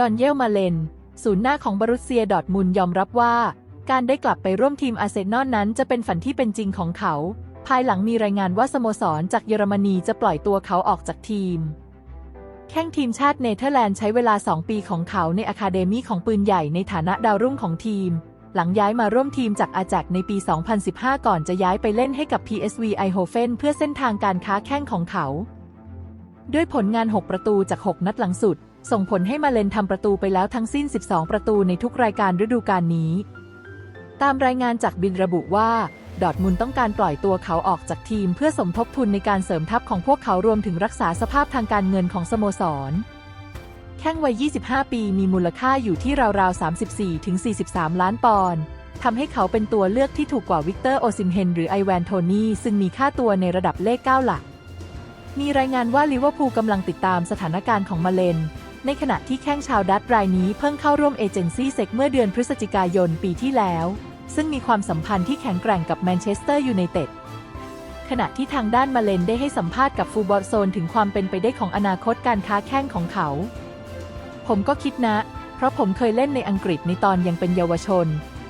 ดอนเยลมาเลน ศูนย์หน้าของบรุสเซียดอทมุนยอมรับว่า การได้กลับไปร่วมทีมอาร์เซนอลนั้นจะเป็นฝันที่เป็นจริงของเขา ภายหลังมีรายงานว่าสโมสรจากเยอรมนีจะปล่อยตัวเขาออกจากทีม แข้งทีมชาติเนเธอร์แลนด์ใช้เวลา 2 ปีของเขาในอะคาเดมี่ของปืนใหญ่ในฐานะดาวรุ่งของทีม หลังย้ายมาร่วมทีมจากอาแจกในปี 2015 ก่อนจะย้ายไปเล่นให้กับ PSV Eindhoven เพื่อเส้นทางการค้าแข้งของเขา ด้วยผลงาน 6 ประตูจาก 6 นัดหลังสุด ส่งผลให้มาเลนทำประตูไปแล้วทั้งสิ้น 12 ประตูในทุกรายการฤดูกาลนี้ ตามรายงานจากบินระบุว่า ดอร์ทมุนต้องการปล่อยตัวเขาออกจากทีมเพื่อสมทบทุนในการเสริมทัพของพวกเขารวมถึงรักษาสภาพทางการเงินของสโมสร แข้งวัย 25 ปีมีมูลค่าอยู่ที่ราวๆ 34-43 ล้านปอนด์ทำให้เขาเป็นตัวเลือกที่ถูกกว่าวิกเตอร์โอซิมเฮนหรือไอแวนโทนี่ซึ่งมีค่าตัวในระดับเลข 9 หลัก มีรายงานว่าลิเวอร์พูลกำลังติดตามสถานการณ์ของมาเลน ในขณะที่แข้งชาวดัตช์รายนี้เพิ่งเข้าร่วมเอเจนซี่เซกเมื่อเดือนพฤศจิกายนปีที่แล้ว ซึ่งมีความสัมพันธ์ที่แข็งแกร่งกับแมนเชสเตอร์ยูไนเต็ดขณะที่ทางด้านมาเลนได้ให้สัมภาษณ์กับฟูบอลโซนถึงความเป็นไปได้ของอนาคตการค้าแข้งของเขา ผมก็คิดนะ เพราะผมเคยเล่นในอังกฤษในตอนยังเป็นเยาวชน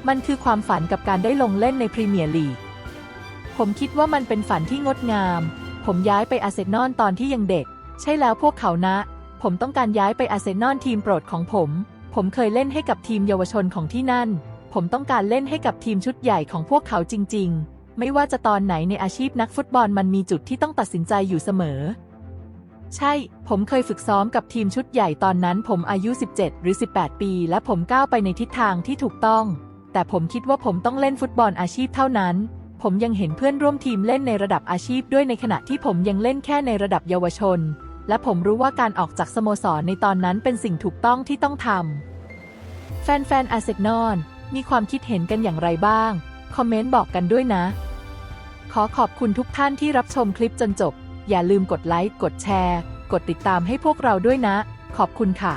มันคือความฝันกับการได้ลงเล่นในพรีเมียร์ลีก ผมคิดว่ามันเป็นฝันที่งดงาม ผมย้ายไปอาร์เซนอลตอนที่ยังเด็ก ใช่แล้วพวกเขานะ ผมต้องการย้ายไปอาร์เซนอลทีมโปรดของผม ผมเคยเล่นให้กับทีมเยาวชนของที่นั่น ผมต้องการเล่นให้กับทีมชุดใหญ่ของพวกเขาจริง ๆ ไม่ว่าจะตอนไหนในอาชีพนักฟุตบอลมันมีจุดที่ต้องตัดสินใจอยู่เสมอ ใช่ ผมเคยฝึกซ้อมกับทีมชุดใหญ่ตอนนั้น ผมอายุ 17 หรือ 18 ปี และผมก้าวไปในทิศทางที่ถูกต้อง แต่ผมคิดว่าผมต้องเล่นฟุตบอลอาชีพเท่านั้น ผมยังเห็นเพื่อนร่วมทีมเล่นในระดับอาชีพด้วยในขณะที่ผมยังเล่นแค่ในระดับเยาวชน และผมรู้ว่าการออกจากสโมสรในตอนนั้นเป็นสิ่งถูกต้องที่ต้องทำ แฟนๆอาเซนอลมีความคิดเห็นกันอย่างไรบ้าง คอมเมนต์บอกกันด้วยนะ ขอขอบคุณทุกท่านที่รับชมคลิปจนจบ อย่าลืมกดไลค์ กดแชร์ กดติดตามให้พวกเราด้วยนะ ขอบคุณค่ะ